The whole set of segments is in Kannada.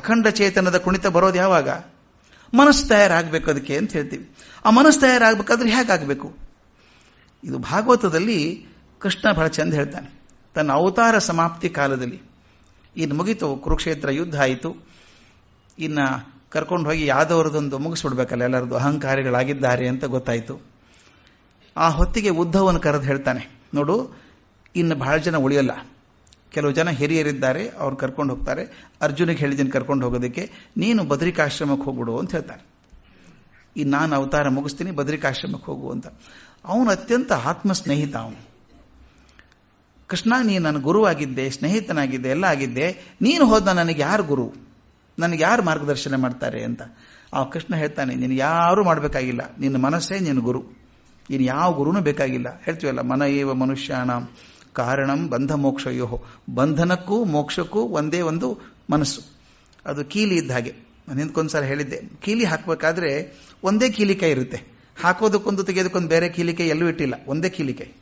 ಅಖಂಡ ಚೇತನದ ಕುಣಿತ ಬರೋದು ಯಾವಾಗ? ಮನಸ್ಸು ತಯಾರಾಗಬೇಕು ಅದಕ್ಕೆ ಅಂತ ಹೇಳ್ತೀವಿ. ಆ ಮನಸ್ಸು ತಯಾರಾಗಬೇಕಾದ್ರೆ ಹೇಗಾಗಬೇಕು? ಇದು ಭಾಗವತದಲ್ಲಿ ಕೃಷ್ಣ ಬಹಳ ಚಂದ ಹೇಳ್ತಾನೆ. ತನ್ನ ಅವತಾರ ಸಮಾಪ್ತಿ ಕಾಲದಲ್ಲಿ. ಇನ್ನು ಮುಗಿತು, ಕುರುಕ್ಷೇತ್ರ ಯುದ್ಧ ಆಯಿತು. ಇನ್ನು ಕರ್ಕೊಂಡು ಹೋಗಿ ಯಾದವರದೊಂದು ಮುಗಿಸ್ಬಿಡ್ಬೇಕಲ್ಲ ಎಲ್ಲರದು ಅಹಂಕಾರಿಗಳಾಗಿದ್ದಾರೆ ಅಂತ ಗೊತ್ತಾಯಿತು. ಆ ಹೊತ್ತಿಗೆ ಉದ್ಧವನು ಕರೆದು ಹೇಳ್ತಾನೆ, ನೋಡು, ಇನ್ನು ಬಹಳ ಜನ ಉಳಿಯಲ್ಲ. ಕೆಲವು ಜನ ಹಿರಿಯರಿದ್ದಾರೆ, ಅವ್ರು ಕರ್ಕೊಂಡು ಹೋಗ್ತಾರೆ. ಅರ್ಜುನಿಗೆ ಹೇಳಿದ್ದೀನಿ ಕರ್ಕೊಂಡು ಹೋಗೋದಕ್ಕೆ, ನೀನು ಬದ್ರಿಕಾಶ್ರಮಕ್ಕೆ ಹೋಗ್ಬಿಡು ಅಂತ ಹೇಳ್ತಾರೆ. ಈ ನಾನು ಅವತಾರ ಮುಗಿಸ್ತೀನಿ ಬದ್ರಿಕಾಶ್ರಮಕ್ಕೆ ಹೋಗು ಅಂತ. ಅವನು ಅತ್ಯಂತ ಆತ್ಮ ಸ್ನೇಹಿತ ಅವನು. ಕೃಷ್ಣ ನೀನು ನನ್ನ ಗುರುವಾಗಿದ್ದೆ ಸ್ನೇಹಿತನಾಗಿದ್ದೆ, ಎಲ್ಲ ಆಗಿದ್ದೆ. ನೀನು ಹೋದ ನನಗೆ ಯಾರು ಗುರು? ನನಗೆ ಯಾರು ಮಾರ್ಗದರ್ಶನ ಮಾಡ್ತಾರೆ ಅಂತ. ಆ ಕೃಷ್ಣ ಹೇಳ್ತಾನೆ, ನೀನು ಯಾರೂ ಮಾಡಬೇಕಾಗಿಲ್ಲ. ನಿನ್ನ ಮನಸ್ಸೇ ನಿನ್ನ ಗುರು. ನೀನು ಯಾವ ಗುರುನೂ ಬೇಕಾಗಿಲ್ಲ. ಹೇಳ್ತೀವಲ್ಲ, ಮನ ಏವ ಮನುಷ್ಯಾಣ ಕಾರಣಂ ಬಂಧ ಮೋಕ್ಷಯೋ. ಬಂಧನಕ್ಕೂ ಮೋಕ್ಷಕ್ಕೂ ಒಂದೇ ಒಂದು ಮನಸ್ಸು. ಅದು ಕೀಲಿ ಇದ್ದ ಹಾಗೆ. ನಾನು ಹಿಂದ್ಕೊಂದ್ಸಲ ಹೇಳಿದ್ದೆ, ಕೀಲಿ ಹಾಕಬೇಕಾದ್ರೆ ಒಂದೇ ಕೀಲಿಕಾಯಿ ಇರುತ್ತೆ. ಹಾಕೋದಕ್ಕೊಂದು, ತೆಗೆಯೋದಕ್ಕೊಂದು ಬೇರೆ ಕೀಲಿಕೆ ಎಲ್ಲೂ ಇಟ್ಟಿಲ್ಲ, ಒಂದೇ ಕೀಲಿಕಾಯಿ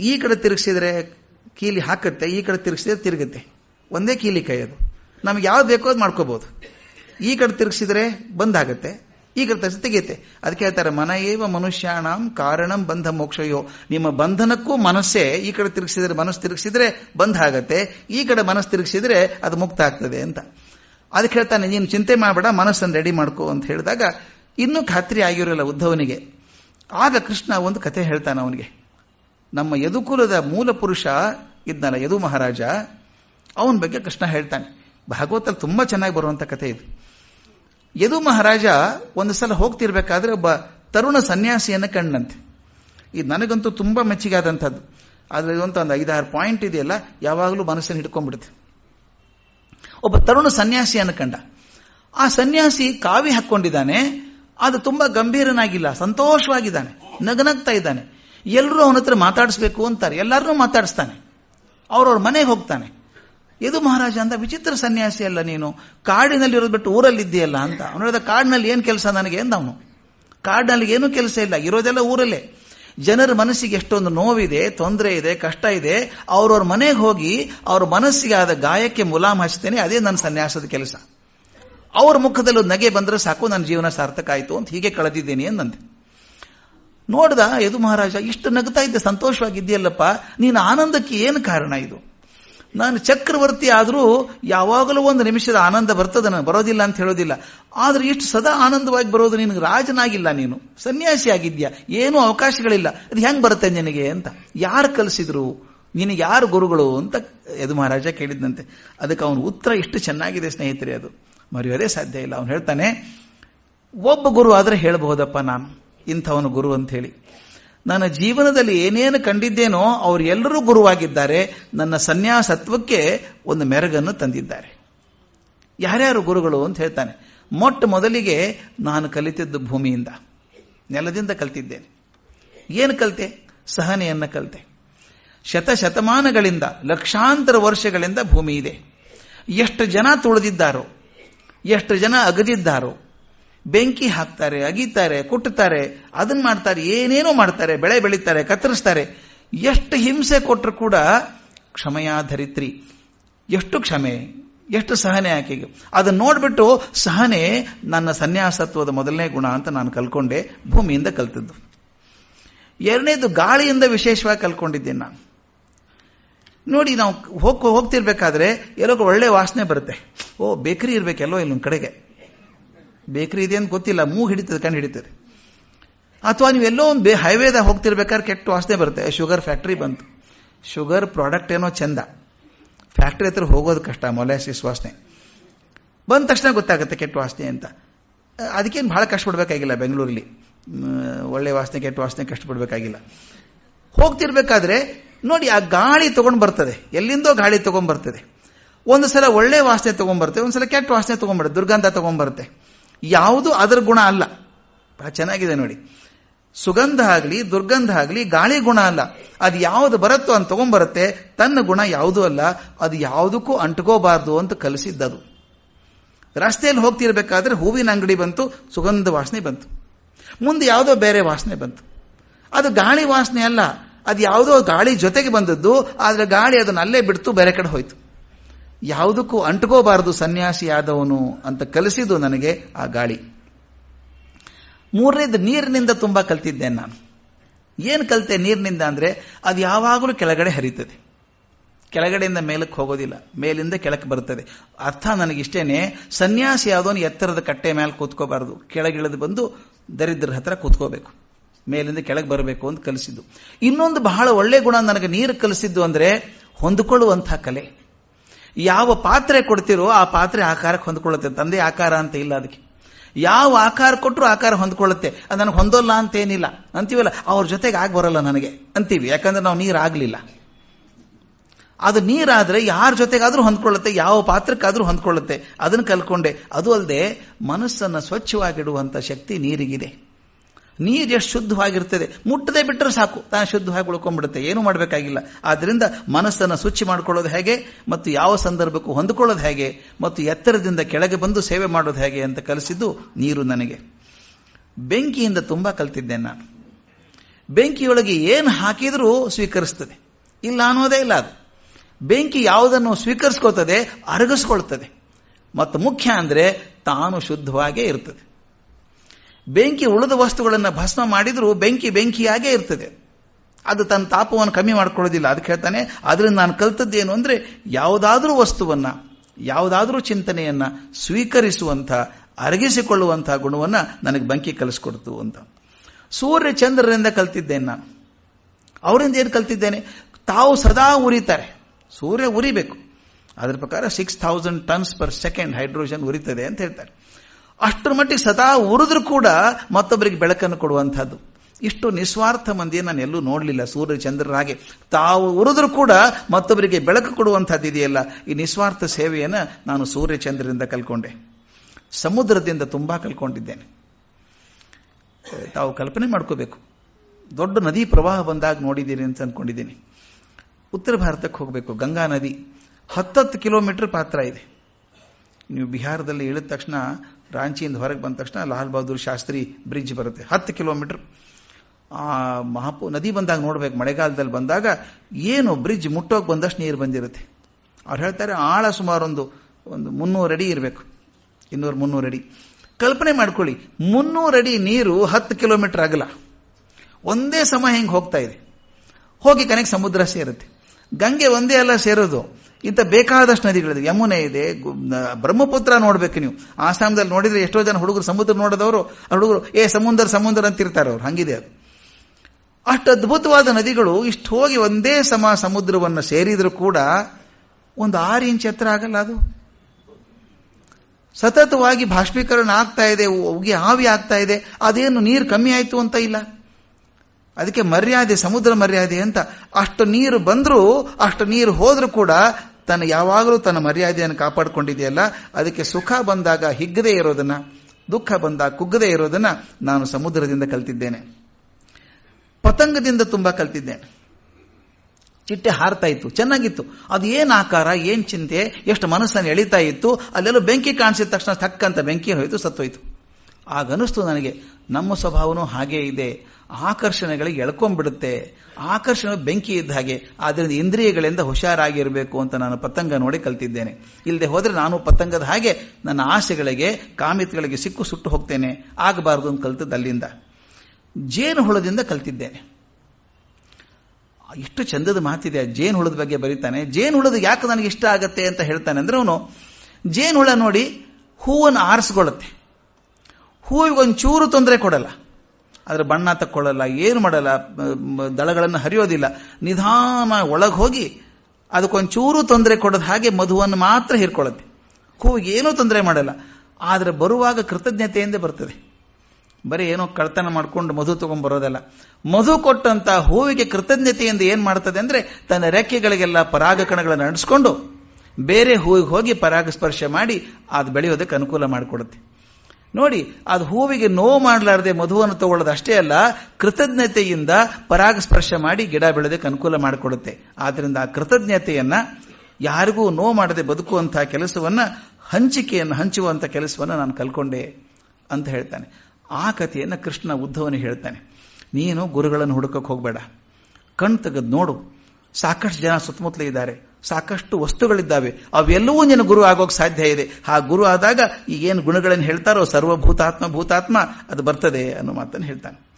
ಈ ಕಡೆ ತಿರುಗಿಸಿದ್ರೆ ಕೀಲಿ ಹಾಕುತ್ತೆ, ಈ ಕಡೆ ತಿರುಗಿಸಿದ್ರೆ ತಿರುಗುತ್ತೆ. ಒಂದೇ ಕೀಲಿಕಾಯಿ ಅದು. ನಮ್ಗೆ ಯಾವ್ದು ಬೇಕೋ ಅದು ಮಾಡ್ಕೋಬಹುದು ಈ ಕಡೆ ತಿರುಗಿಸಿದ್ರೆ ಬಂದ್ ಈ ತರಿಸಿ ತೆಗೆಯುತ್ತೆ. ಅದಕ್ಕೆ ಹೇಳ್ತಾರೆ, ಮನ ಏವ ಮನುಷ್ಯಾಣಂ ಕಾರಣಂ ಬಂಧ ಮೋಕ್ಷಯೋ. ನಿಮ್ಮ ಬಂಧನಕ್ಕೂ ಮನಸ್ಸೇ ಈ ಕಡೆ ತಿರುಗಿಸಿದ್ರೆ, ಮನಸ್ಸು ತಿರುಗಿಸಿದ್ರೆ ಬಂಧ ಆಗತ್ತೆ. ಈ ಕಡೆ ಮನಸ್ಸು ತಿರುಗಿಸಿದ್ರೆ ಅದು ಮುಕ್ತ ಆಗ್ತದೆ ಅಂತ. ಅದಕ್ಕೆ ಹೇಳ್ತಾನೆ, ನೀನು ಚಿಂತೆ ಮಾಡಬೇಡ, ಮನಸ್ಸನ್ನು ರೆಡಿ ಮಾಡ್ಕೋ ಅಂತ ಹೇಳಿದಾಗ, ಇನ್ನೂ ಖಾತ್ರಿ ಆಗಿರೋಲ್ಲ ಉದ್ಧವನಿಗೆ. ಆಗ ಕೃಷ್ಣ ಒಂದು ಕಥೆ ಹೇಳ್ತಾನೆ ಅವನಿಗೆ. ನಮ್ಮ ಯದುಕುಲದ ಮೂಲ ಪುರುಷ ಇದ್ನಲ್ಲ ಯದು ಮಹಾರಾಜ ಅವನ ಬಗ್ಗೆ ಕೃಷ್ಣ ಹೇಳ್ತಾನೆ. ಭಾಗವತಲ್ಲಿ ತುಂಬಾ ಚೆನ್ನಾಗಿ ಬರುವಂತ ಕಥೆ ಇದು. ಯದು ಮಹಾರಾಜ ಒಂದು ಸಲ ಹೋಗ್ತಿರ್ಬೇಕಾದ್ರೆ ಒಬ್ಬ ತರುಣ ಸನ್ಯಾಸಿಯನ್ನು ಕಂಡಂತೆ. ಇದು ನನಗಂತೂ ತುಂಬಾ ಮೆಚ್ಚುಗೆ ಆದಂಥದ್ದು ಆದರೆ ಇದಂತ ಒಂದು ಐದಾರು ಪಾಯಿಂಟ್ ಇದೆಯಲ್ಲ, ಯಾವಾಗಲೂ ಮನಸ್ಸನ್ನು ಹಿಡ್ಕೊಂಡ್ಬಿಡುತ್ತೆ. ಒಬ್ಬ ತರುಣ ಸನ್ಯಾಸಿಯನ್ನು ಕಂಡ. ಆ ಸನ್ಯಾಸಿ ಕಾವಿ ಹಾಕ್ಕೊಂಡಿದ್ದಾನೆ, ಅದು ತುಂಬಾ ಗಂಭೀರನಾಗಿಲ್ಲ, ಸಂತೋಷವಾಗಿದ್ದಾನೆ, ನಗನಗ್ತಾ ಇದ್ದಾನೆ. ಎಲ್ಲರೂ ಅವನ ಹತ್ರ ಮಾತಾಡಿಸ್ಬೇಕು ಅಂತಾರೆ, ಎಲ್ಲರನ್ನೂ ಮಾತಾಡಿಸ್ತಾನೆ. ಅವ್ರವ್ರ ಮನೆಗೆ ಹೋಗ್ತಾನೆ. ಇದು ಮಹಾರಾಜ ಅಂತ ವಿಚಿತ್ರ ಸನ್ಯಾಸಿ ಅಲ್ಲ ನೀನು? ಕಾಡಿನಲ್ಲಿ ಇರೋದು ಬಿಟ್ಟು ಊರಲ್ಲಿ ಇದ್ದೀಯಲ್ಲ ಅಂತ. ಅವನು ಹೇಳಿದ, ಕಾಡಿನಲ್ಲಿ ಏನು ಕೆಲಸ ನನಗೆ? ಅಂತ ಅವನು. ಕಾಡಿನಲ್ಲಿ ಏನೂ ಕೆಲಸ ಇಲ್ಲ. ಇರೋದೆಲ್ಲ ಊರಲ್ಲೇ. ಜನರ ಮನಸ್ಸಿಗೆ ಎಷ್ಟೊಂದು ನೋವಿದೆ, ತೊಂದರೆ ಇದೆ, ಕಷ್ಟ ಇದೆ. ಅವ್ರವ್ರ ಮನೆಗೆ ಹೋಗಿ ಅವ್ರ ಮನಸ್ಸಿಗೆ ಆದ ಗಾಯಕ್ಕೆ ಮುಲಾಮ್ ಹಚ್ತೇನೆ. ಅದೇ ನನ್ನ ಸನ್ಯಾಸದ ಕೆಲಸ. ಅವ್ರ ಮುಖದಲ್ಲಿ ನಗೆ ಬಂದ್ರೆ ಸಾಕು, ನನ್ನ ಜೀವನ ಸಾರ್ಥಕ ಆಯಿತು ಅಂತ ಹೀಗೆ ಕಳೆದಿದ್ದೇನೆ ಎಂದಂತೆ ನೋಡ್ದ ಯದು ಮಹಾರಾಜ, ಇಷ್ಟು ನಗ್ತಾ ಇದ್ದೆ, ಸಂತೋಷವಾಗಿದ್ದೀಯಲ್ಲಪ್ಪ. ನೀನು ಆನಂದಕ್ಕೆ ಏನು ಕಾರಣ ಇದು? ನಾನು ಚಕ್ರವರ್ತಿ ಆದರೂ ಯಾವಾಗಲೂ ಒಂದು ನಿಮಿಷದ ಆನಂದ ಬರ್ತದೆ ನಾನು ಬರೋದಿಲ್ಲ ಅಂತ ಹೇಳೋದಿಲ್ಲ. ಆದರೆ ಇಷ್ಟು ಸದಾ ಆನಂದವಾಗಿ ಬರೋದು ನಿನಗೆ ರಾಜನಾಗಿಲ್ಲ ನೀನು. ಸನ್ಯಾಸಿ ಆಗಿದ್ಯಾ? ಏನೂ ಅವಕಾಶಗಳಿಲ್ಲ. ಅದು ಹೆಂಗೆ ಬರುತ್ತೆ ನಿನಗೆ ಅಂತ. ಯಾರು ಕಲಿಸಿದ್ರು? ನಿನಗೆ ಯಾರು ಗುರುಗಳು ಅಂತ ಯದು ಮಹಾರಾಜ ಕೇಳಿದ್ನಂತೆ. ಅದಕ್ಕೆ ಅವನು ಉತ್ತರ ಇಷ್ಟು ಚೆನ್ನಾಗಿದೆ ಸ್ನೇಹಿತರೆ ಅದು. ಮರೆಯೋದೇ ಸಾಧ್ಯ ಇಲ್ಲ. ಅವನು ಹೇಳ್ತಾನೆ, ಒಬ್ಬ ಗುರು ಆದರೆ ಹೇಳಬಹುದಪ್ಪ ನಾನು, ಇಂಥವನು ಗುರು ಅಂತ ಹೇಳಿ. ನನ್ನ ಜೀವನದಲ್ಲಿ ಏನೇನು ಕಂಡಿದ್ದೇನೋ ಅವರೆಲ್ಲರೂ ಗುರುವಾಗಿದ್ದಾರೆ. ನನ್ನ ಸನ್ಯಾಸತ್ವಕ್ಕೆ ಒಂದು ಮೆರಗನ್ನು ತಂದಿದ್ದಾರೆ. ಯಾರ್ಯಾರು ಗುರುಗಳು ಅಂತ ಹೇಳ್ತಾನೆ. ಮೊಟ್ಟ ಮೊದಲಿಗೆ ನಾನು ಕಲಿತಿದ್ದು ಭೂಮಿಯಿಂದ. ನೆಲದಿಂದ ಕಲ್ತಿದ್ದೇನೆ. ಏನು ಕಲಿತೆ? ಸಹನೆಯನ್ನು ಕಲಿತೆ. ಶತಶತಮಾನಗಳಿಂದ, ಲಕ್ಷಾಂತರ ವರ್ಷಗಳಿಂದ ಭೂಮಿ ಇದೆ ಎಷ್ಟು ಜನ ತುಳಿದಿದ್ದಾರೋ, ಎಷ್ಟು ಜನ ಅಗದಿದ್ದಾರೋ ಬೆಂಕಿ ಹಾಕ್ತಾರೆ, ಅಗಿತಾರೆ ಕುಟ್ಟುತ್ತಾರೆ ಅದನ್ನ ಮಾಡ್ತಾರೆ, ಏನೇನೋ ಮಾಡ್ತಾರೆ, ಬೆಳೆ ಬೆಳೀತಾರೆ, ಕತ್ತರಿಸ್ತಾರೆ. ಎಷ್ಟು ಹಿಂಸೆ ಕೊಟ್ಟರು ಕೂಡ ಕ್ಷಮೆಯಾಧರಿತ್ರಿ ಎಷ್ಟು ಕ್ಷಮೆ, ಎಷ್ಟು ಸಹನೆ ಆಕೆಗೆ ಅದನ್ನ ನೋಡ್ಬಿಟ್ಟು ಸಹನೆ ನನ್ನ ಸನ್ಯಾಸತ್ವದ ಮೊದಲನೇ ಗುಣ ಅಂತ ನಾನು ಕಲ್ಕೊಂಡೆ, ಭೂಮಿಯಿಂದ ಕಲ್ತದ್ದು. ಎರಡನೇದು ಗಾಳಿಯಿಂದ ವಿಶೇಷವಾಗಿ ಕಲ್ಕೊಂಡಿದ್ದೇನೆ ನಾನು. ನೋಡಿ, ನಾವು ಹೋಗ್ ಹೋಗ್ತಿರ್ಬೇಕಾದ್ರೆ ಎಲ್ಲೋ ಒಳ್ಳೆ ವಾಸನೆ ಬರುತ್ತೆ. ಓ, ಬೇಕರಿ ಇರ್ಬೇಕೆಲ್ಲೋ ಇಲ್ಲೊಂದು ಕಡೆಗೆ. ಬೇಕರಿ ಇದೆ ಅಂತ ಗೊತ್ತಿಲ್ಲ ಮೂಗು ಹಿಡಿತದೆ ಕಣ್ಣು ಹಿಡಿತದೆ. ಅಥವಾ ನೀವು ಎಲ್ಲೋ ಒಂದು ಬೇ ಹೈವೇದಾಗ ಹೋಗ್ತಿರ್ಬೇಕಾದ್ರೆ ಕೆಟ್ಟ ವಾಸನೆ ಬರುತ್ತೆ. ಶುಗರ್ ಫ್ಯಾಕ್ಟ್ರಿ ಬಂತು. ಶುಗರ್ ಪ್ರಾಡಕ್ಟ್ ಏನೋ ಚಂದ. ಫ್ಯಾಕ್ಟ್ರಿ ಹತ್ರ ಹೋಗೋದು ಕಷ್ಟ ಮೊಲಾಸಿಸ್ ವಾಸನೆ. ಬಂದ ತಕ್ಷಣ ಗೊತ್ತಾಗುತ್ತೆ ಕೆಟ್ಟ ವಾಸನೆ ಅಂತ. ಅದಕ್ಕೇನು ಬಹಳ ಕಷ್ಟಪಡಬೇಕಾಗಿಲ್ಲ ಬೆಂಗಳೂರಲ್ಲಿ. ಒಳ್ಳೆ ವಾಸನೆ, ಕೆಟ್ಟ ವಾಸನೆ ಕಷ್ಟಪಡಬೇಕಾಗಿಲ್ಲ. ಹೋಗ್ತಿರ್ಬೇಕಾದ್ರೆ ನೋಡಿ, ಆ ಗಾಳಿ ತೊಗೊಂಡು ಬರ್ತದೆ ಎಲ್ಲಿಂದೋ ಗಾಳಿ ತೊಗೊಂಡ್ಬರ್ತದೆ. ಒಂದು ಸಲ ಒಳ್ಳೆ ವಾಸನೆ ತೊಗೊಂಡ್ಬರ್ತದೆ ಒಂದು ಸಲ ಕೆಟ್ಟ ವಾಸನೆ ತೊಗೊಂಡ್ಬರುತ್ತೆ ದುರ್ಗಂಧ ತಗೊಂಡ್ಬರುತ್ತೆ. ಯಾವುದು ಅದರ ಗುಣ ಅಲ್ಲ. ಬಹಳ ಚೆನ್ನಾಗಿದೆ ನೋಡಿ. ಸುಗಂಧ ಆಗಲಿ, ದುರ್ಗಂಧ ಆಗಲಿ, ಗಾಳಿ ಗುಣ ಅಲ್ಲ. ಅದು ಯಾವುದು ಬರುತ್ತೋ ಅಂತ ತಗೊಂಡ್ಬರುತ್ತೆ. ತನ್ನ ಗುಣ ಯಾವುದೂ ಅಲ್ಲ. ಅದು ಯಾವುದಕ್ಕೂ ಅಂಟ್ಕೋಬಾರ್ದು ಅಂತ ಕಲಿಸಿದ್ದದು. ರಸ್ತೆಯಲ್ಲಿ ಹೋಗ್ತಿರ್ಬೇಕಾದ್ರೆ ಹೂವಿನ ಅಂಗಡಿ ಬಂತು, ಸುಗಂಧ ವಾಸನೆ ಬಂತು. ಮುಂದೆ ಯಾವುದೋ ಬೇರೆ ವಾಸನೆ ಬಂತು. ಅದು ಗಾಳಿ ವಾಸನೆ ಅಲ್ಲ. ಅದು ಯಾವುದೋ ಗಾಳಿ ಜೊತೆಗೆ ಬಂದದ್ದು, ಆದರೆ ಗಾಳಿ ಅದನ್ನ ಅಲ್ಲೇ ಬಿಡ್ತು, ಬೇರೆ ಕಡೆ ಹೋಯ್ತು. ಯಾವುದಕ್ಕೂ ಅಂಟ್ಕೋಬಾರದು ಸನ್ಯಾಸಿಯಾದವನು ಅಂತ ಕಲಿಸಿದ್ದು ನನಗೆ ಆ ಗಾಳಿ. ಮೂರನೇದು ನೀರಿನಿಂದ ತುಂಬಾ ಕಲ್ತಿದ್ದೇನೆ ನಾನು. ಏನು ಕಲಿತೆ ನೀರಿನಿಂದ ಅಂದ್ರೆ ಅದು ಯಾವಾಗಲೂ ಕೆಳಗಡೆ ಹರಿತದೆ. ಕೆಳಗಡೆಯಿಂದ ಮೇಲಕ್ಕೆ ಹೋಗೋದಿಲ್ಲ. ಮೇಲಿಂದ ಕೆಳಕ್ಕೆ ಬರುತ್ತದೆ. ಅರ್ಥ ನನಗಿಷ್ಟೇನೆ, ಸನ್ಯಾಸಿ ಯಾವುದೋನು ಎತ್ತರದ ಕಟ್ಟೆ ಮೇಲೆ ಕೂತ್ಕೋಬಾರದು. ಕೆಳಗಿಳಿದು ಬಂದು ದರಿದ್ರ ಹತ್ರ ಕೂತ್ಕೋಬೇಕು. ಮೇಲಿಂದ ಕೆಳಗೆ ಬರಬೇಕು ಅಂತ ಕಲಿಸಿದ್ದು. ಇನ್ನೊಂದು ಬಹಳ ಒಳ್ಳೆ ಗುಣ ನನಗೆ ನೀರು ಕಲಿಸಿದ್ದು ಅಂದ್ರೆ ಹೊಂದಿಕೊಳ್ಳುವಂಥ ಕಲೆ. ಯಾವ ಪಾತ್ರೆ ಕೊಡ್ತಿರೋ ಆ ಪಾತ್ರೆ ಆಕಾರಕ್ಕೆ ಹೊಂದ್ಕೊಳ್ಳುತ್ತೆ. ತಂದೆ ಆಕಾರ ಅಂತ ಇಲ್ಲ ಅದಕ್ಕೆ. ಯಾವ ಆಕಾರ ಕೊಟ್ಟರು ಆಕಾರ ಹೊಂದ್ಕೊಳ್ಳುತ್ತೆ. ಅದು ನನಗೆ ಹೊಂದೋಲ್ಲ ಅಂತ ಏನಿಲ್ಲ ಅಂತೀವಲ್ಲ, ಅವ್ರ ಜೊತೆಗೆ ಆಗಿ ಬರಲ್ಲ ನನಗೆ. ಅಂತೀವಿ. ಯಾಕಂದ್ರೆ ನಾವು ನೀರು ಆಗಲಿಲ್ಲ ಅದು ನೀರಾದ್ರೆ ಯಾರ ಜೊತೆಗಾದರೂ ಹೊಂದ್ಕೊಳ್ಳುತ್ತೆ, ಯಾವ ಪಾತ್ರಕ್ಕಾದರೂ ಹೊಂದ್ಕೊಳ್ಳುತ್ತೆ. ಅದನ್ನು ಕಲ್ಕೊಂಡೆ. ಅದು ಅಲ್ಲದೆ ಮನಸ್ಸನ್ನು ಸ್ವಚ್ಛವಾಗಿಡುವಂಥ ಶಕ್ತಿ ನೀರಿಗಿದೆ. ನೀರು ಎಷ್ಟು ಶುದ್ಧವಾಗಿರ್ತದೆ, ಮುಟ್ಟದೆ ಬಿಟ್ಟರೆ ಸಾಕು, ತಾನು ಶುದ್ಧವಾಗಿ ಉಳ್ಕೊಂಡ್ಬಿಡುತ್ತೆ, ಏನು ಮಾಡಬೇಕಾಗಿಲ್ಲ. ಆದ್ದರಿಂದ ಮನಸ್ಸನ್ನು ಶುಚಿ ಮಾಡ್ಕೊಳ್ಳೋದು ಹೇಗೆ, ಮತ್ತು ಯಾವ ಸಂದರ್ಭಕ್ಕೂ ಹೊಂದಿಕೊಳ್ಳೋದು ಹೇಗೆ, ಮತ್ತು ಎತ್ತರದಿಂದ ಕೆಳಗೆ ಬಂದು ಸೇವೆ ಮಾಡೋದು ಹೇಗೆ ಅಂತ ಕಲಿಸಿದ್ದು ನೀರು ನನಗೆ. ಬೆಂಕಿಯಿಂದ ತುಂಬಾ ಕಲ್ತಿದ್ದೇನೆ ನಾನು. ಬೆಂಕಿಯೊಳಗೆ ಏನು ಹಾಕಿದರೂ ಸ್ವೀಕರಿಸ್ತದೆ. ಇಲ್ಲ ಅನ್ನೋದೇ ಇಲ್ಲ ಅದು. ಬೆಂಕಿ ಯಾವುದನ್ನು ಸ್ವೀಕರಿಸ್ಕೊಳ್ತದೆ, ಅರಗಿಸ್ಕೊಳ್ತದೆ. ಮತ್ತು ಮುಖ್ಯ ಅಂದರೆ ತಾನು ಶುದ್ಧವಾಗೇ ಇರ್ತದೆ. ಬೆಂಕಿ ಉಳಿದ ವಸ್ತುಗಳನ್ನು ಭಸ್ಮ ಮಾಡಿದರೂ ಬೆಂಕಿ ಬೆಂಕಿಯಾಗೇ ಇರ್ತದೆ. ಅದು ತನ್ನ ತಾಪವನ್ನು ಕಮ್ಮಿ ಮಾಡ್ಕೊಳ್ಳೋದಿಲ್ಲ. ಅದಕ್ಕೆ ಹೇಳ್ತಾನೆ ಅದರಿಂದ ನಾನು ಕಲ್ತದ್ದೇನು ಅಂದರೆ ಯಾವುದಾದ್ರೂ ವಸ್ತುವನ್ನು, ಯಾವುದಾದ್ರೂ ಚಿಂತನೆಯನ್ನು ಸ್ವೀಕರಿಸುವಂಥ, ಅರಗಿಸಿಕೊಳ್ಳುವಂಥ ಗುಣವನ್ನು ನನಗೆ ಬೆಂಕಿ ಕಲಿಸ್ಕೊಡ್ತು ಅಂತ. ಸೂರ್ಯ ಚಂದ್ರರಿಂದ ಕಲ್ತಿದ್ದೇನೆ ನಾನು. ಅವರಿಂದ ಏನು ಕಲ್ತಿದ್ದೇನೆ? ತಾವು ಸದಾ ಉರಿತಾರೆ. ಸೂರ್ಯ ಉರಿಬೇಕು. ಅದರ ಪ್ರಕಾರ six thousand tons per second hydrogen ಉರಿತದೆ ಅಂತ ಹೇಳ್ತಾರೆ. ಅಷ್ಟರ ಮಟ್ಟಿಗೆ ಸದಾ ಉರಿದ್ರೂ ಕೂಡ ಮತ್ತೊಬ್ಬರಿಗೆ ಬೆಳಕನ್ನು ಕೊಡುವಂಥದ್ದು. ಇಷ್ಟು ನಿಸ್ವಾರ್ಥ ಮಂದಿ ನಾನು ಎಲ್ಲೂ ನೋಡಲಿಲ್ಲ, ಸೂರ್ಯ ಚಂದ್ರರ ಹಾಗೆ. ತಾವು ಉರಿದ್ರೂ ಕೂಡ ಮತ್ತೊಬ್ಬರಿಗೆ ಬೆಳಕು ಕೊಡುವಂಥದ್ದು ಇದೆಯಲ್ಲ. ಈ ನಿಸ್ವಾರ್ಥ ಸೇವೆಯನ್ನು ನಾನು ಸೂರ್ಯ ಚಂದ್ರರಿಂದ ಕಲ್ಕೊಂಡೆ. ಸಮುದ್ರದಿಂದ ತುಂಬಾ ಕಲ್ಕೊಂಡಿದ್ದೇನೆ. ತಾವು ಕಲ್ಪನೆ ಮಾಡ್ಕೋಬೇಕು. ದೊಡ್ಡ ನದಿ ಪ್ರವಾಹ ಬಂದಾಗ ನೋಡಿದ್ದೀರಿ ಅಂತ ಅಂದ್ಕೊಂಡಿದ್ದೀನಿ ಉತ್ತರ ಭಾರತಕ್ಕೆ ಹೋಗಬೇಕು. ಗಂಗಾ ನದಿ ಹತ್ತತ್ತು ಕಿಲೋಮೀಟರ್ ಪಾತ್ರ ಇದೆ. ನೀವು ಬಿಹಾರದಲ್ಲಿ ಇಳಿದ ತಕ್ಷಣ ರಾಂಚಿಯಿಂದ ಹೊರಗೆ ಬಂದ ತಕ್ಷಣ ಲಾಲ್ ಬಹದ್ದೂರ್ ಶಾಸ್ತ್ರಿ ಬ್ರಿಡ್ಜ್ ಬರುತ್ತೆ. ಹತ್ತು ಕಿಲೋಮೀಟರ್. ಆ, ಮಹಾಪು, ನದಿ ಬಂದಾಗ ನೋಡ್ಬೇಕು, ಮಳೆಗಾಲದಲ್ಲಿ ಬಂದಾಗ ಏನು ಬ್ರಿಡ್ಜ್ ಮುಟ್ಟೋಗಿ ಬಂದಷ್ಟು ನೀರು ಬಂದಿರುತ್ತೆ. ಅವ್ರು ಹೇಳ್ತಾರೆ, ಆಳ ಸುಮಾರು ಒಂದು ಮುನ್ನೂರು ಅಡಿ ಇರಬೇಕು. ಇನ್ನೂರು ಮುನ್ನೂರು ಅಡಿ. ಕಲ್ಪನೆ ಮಾಡ್ಕೊಳ್ಳಿ, ಮುನ್ನೂರು ಅಡಿ ನೀರು ಹತ್ತು ಕಿಲೋಮೀಟರ್ ಆಗಲ್ಲ ಒಂದೇ ಸಮ ಹೆಂಗೆ ಹೋಗ್ತಾ ಇದೆ. ಹೋಗಿ ಕನೆಗೆ ಸಮುದ್ರ ಸೇರುತ್ತೆ. ಗಂಗೆ ಒಂದೇ ಅಲ್ಲ ಸೇರೋದು. ಇಂಥ ಬೇಕಾದಷ್ಟು ನದಿಗಳಿದೆ. ಯಮುನೆ ಇದೆ ಬ್ರಹ್ಮಪುತ್ರ ನೋಡ್ಬೇಕು ನೀವು. ಆಸಾಮದಲ್ಲಿ ನೋಡಿದ್ರೆ ಎಷ್ಟೋ ಜನ ಹುಡುಗರು ಸಮುದ್ರ ನೋಡಿದವರು ಹುಡುಗರು, ಏ, ಸಮುದ್ರ ಸಮುದ್ರ ಅಂತಿರ್ತಾರೆ ಅವ್ರು. ಹಂಗಿದೆ ಅದು. ಅಷ್ಟು ಅದ್ಭುತವಾದ ನದಿಗಳು ಇಷ್ಟು ಹೋಗಿ ಒಂದೇ ಸಮ ಸಮುದ್ರವನ್ನು ಸೇರಿದ್ರು ಕೂಡ ಒಂದು ಆರು ಇಂಚ್ ಎತ್ತರ ಆಗಲ್ಲ ಅದು. ಸತತವಾಗಿ ಭಾಷ್ಪೀಕರಣ ಆಗ್ತಾ ಇದೆ ಉಗಿ ಆವಿ ಆಗ್ತಾ ಇದೆ. ಅದೇನು ನೀರು ಕಮ್ಮಿ ಆಯಿತು ಅಂತ ಇಲ್ಲ. ಅದಕ್ಕೆ ಮರ್ಯಾದೆ, ಸಮುದ್ರ ಮರ್ಯಾದೆ ಅಂತ. ಅಷ್ಟು ನೀರು ಬಂದರೂ, ಅಷ್ಟು ನೀರು ಹೋದರೂ ಕೂಡ ತನ್ನ ಯಾವಾಗಲೂ ತನ್ನ ಮರ್ಯಾದೆಯನ್ನು ಕಾಪಾಡಿಕೊಂಡಿದೆಯಲ್ಲ, ಅದಕ್ಕೆ ಸುಖ ಬಂದಾಗ ಹಿಗ್ಗದೇ ಇರೋದನ್ನ, ದುಃಖ ಬಂದಾಗ ಕುಗ್ಗದೇ ಇರೋದನ್ನ ನಾನು ಸಮುದ್ರದಿಂದ ಕಲ್ತಿದ್ದೇನೆ. ಪತಂಗದಿಂದ ತುಂಬಾ ಕಲ್ತಿದ್ದೇನೆ. ಚಿಟ್ಟೆ ಹಾರ್ತಾ ಇತ್ತು, ಚೆನ್ನಾಗಿತ್ತು. ಅದು ಏನ್ ಆಕಾರ, ಏನ್ ಚಿಂತೆ, ಎಷ್ಟು ಮನಸ್ಸನ್ನು ಎಳಿತಾ ಇತ್ತು, ಅಲ್ಲೆಲ್ಲೋ ಬೆಂಕಿ ಕಾಣಿಸಿದ ತಕ್ಷಣ ತಕ್ಕಂತ ಬೆಂಕಿ ಹೋಯ್ತು, ಸತ್ತೋಯ್ತು. ಆಗ ಅನಿಸ್ತು ನನಗೆ. ನಮ್ಮ ಸ್ವಭಾವನೂ ಹಾಗೇ ಇದೆ. ಆಕರ್ಷಣೆಗಳಿಗೆ ಎಳ್ಕೊಂಡ್ಬಿಡುತ್ತೆ. ಆಕರ್ಷಣೆ ಬೆಂಕಿ ಇದ್ದ ಹಾಗೆ. ಆದ್ದರಿಂದ ಇಂದ್ರಿಯಗಳಿಂದ ಹುಷಾರಾಗಿರಬೇಕು ಅಂತ ನಾನು ಪತಂಗ ನೋಡಿ ಕಲ್ತಿದ್ದೇನೆ. ಇಲ್ಲದೆ ಹೋದ್ರೆ ನಾನು ಪತಂಗದ ಹಾಗೆ ನನ್ನ ಆಸೆಗಳಿಗೆ, ಕಾಮಿತಗಳಿಗೆ ಸಿಕ್ಕು ಸುಟ್ಟು ಹೋಗ್ತೇನೆ. ಆಗಬಾರದು ಅಂತ ಕಲ್ತದ್ದು ಅಲ್ಲಿಂದ. ಜೇನು ಹುಳದಿಂದ ಕಲ್ತಿದ್ದೇನೆ. ಇಷ್ಟು ಚಂದದ ಮಾತಿದೆ. ಜೇನು ಹುಳದ ಬಗ್ಗೆ ಬರೀತಾನೆ. ಜೇನು ಹುಳದ ಯಾಕೆ ನನಗೆ ಇಷ್ಟ ಆಗತ್ತೆ ಅಂತ ಹೇಳ್ತಾನೆ ಅಂದ್ರೆ ಅವನು ಜೇನು ಹುಳ ನೋಡಿ ಹೂವನ್ನು ಆರಿಸ್ಕೊಳ್ಳುತ್ತೆ. ಹೂವಿಗೆ ಚೂರು ತೊಂದರೆ ಕೊಡಲ್ಲ. ಅದರ ಬಣ್ಣ ತಕ್ಕೊಳ್ಳಲ್ಲ, ಏನು ಮಾಡಲ್ಲ ದಳಗಳನ್ನು ಹರಿಯೋದಿಲ್ಲ. ನಿಧಾನ ಒಳಗೆ ಹೋಗಿ ಅದಕ್ಕೊಂಚೂರು ತೊಂದರೆ ಕೊಡೋದು ಹಾಗೆ ಮಧುವನ್ನು ಮಾತ್ರ ಹಿರ್ಕೊಳ್ಳುತ್ತೆ. ಹೂವಿಗೆ ಏನೂ ತೊಂದರೆ ಮಾಡಲ್ಲ. ಆದರೆ ಬರುವಾಗ ಕೃತಜ್ಞತೆಯಿಂದ ಬರ್ತದೆ. ಬರೀ ಏನೋ ಕಳ್ತನ ಮಾಡ್ಕೊಂಡು ಮಧು ತಗೊಂಡ್ಬರೋದಲ್ಲ ಮಧು ಕೊಟ್ಟಂತ ಹೂವಿಗೆ ಕೃತಜ್ಞತೆಯಿಂದ ಏನ್ ಮಾಡ್ತದೆ ಅಂದ್ರೆ ತನ್ನ ರೆಕ್ಕೆಗಳಿಗೆಲ್ಲ ಪರಾಗಕಣಗಳನ್ನು ನಡೆಸ್ಕೊಂಡು ಬೇರೆ ಹೂವಿಗೆ ಹೋಗಿ ಪರಾಗಸ್ಪರ್ಶ ಮಾಡಿ ಅದು ಬೆಳೆಯೋದಕ್ಕೆ ಅನುಕೂಲ ಮಾಡಿಕೊಡುತ್ತೆ. ನೋಡಿ, ಅದು ಹೂವಿಗೆ ನೋವು ಮಾಡಲಾರದೆ ಮಧುವನ್ನು ತಗೊಳ್ಳೋದು ಅಷ್ಟೇ ಅಲ್ಲ, ಕೃತಜ್ಞತೆಯಿಂದ ಪರಾಗಸ್ಪರ್ಶ ಮಾಡಿ ಗಿಡ ಬೆಳೆದಕ್ಕೆ ಅನುಕೂಲ ಮಾಡಿಕೊಡುತ್ತೆ. ಆದ್ರಿಂದ ಆ ಕೃತಜ್ಞತೆಯನ್ನ ಯಾರಿಗೂ ನೋವು ಮಾಡದೆ ಬದುಕುವಂತಹ ಕೆಲಸವನ್ನ, ಹಂಚಿಕೆಯನ್ನು ಹಂಚುವಂತ ಕೆಲಸವನ್ನು ನಾನು ಕಲ್ಕೊಂಡೆ ಅಂತ ಹೇಳ್ತಾನೆ. ಆ ಕಥೆಯನ್ನು ಕೃಷ್ಣ ಉದ್ಧವನು ಹೇಳ್ತಾನೆ. ನೀನು ಗುರುಗಳನ್ನು ಹುಡುಕಕ್ಕೆ ಹೋಗಬೇಡ. ಕಣ್ ತೆಗೆದು ನೋಡು. ಸಾಕಷ್ಟು ಜನ ಸುತ್ತಮುತ್ತಲೇ ಇದ್ದಾರೆ ಸಾಕಷ್ಟು ವಸ್ತುಗಳಿದ್ದಾವೆ. ಅವೆಲ್ಲವೂ ನಿನ್ನ ಗುರು ಆಗೋಕೆ ಸಾಧ್ಯ ಇದೆ. ಆ ಗುರು ಆದಾಗ ಈಗೇನು ಗುಣಗಳನ್ನು ಹೇಳ್ತಾರೋ ಸರ್ವಭೂತಾತ್ಮ ಭೂತಾತ್ಮ, ಅದು ಬರ್ತದೆ ಅನ್ನೋ ಮಾತನ್ನು ಹೇಳ್ತಾನೆ.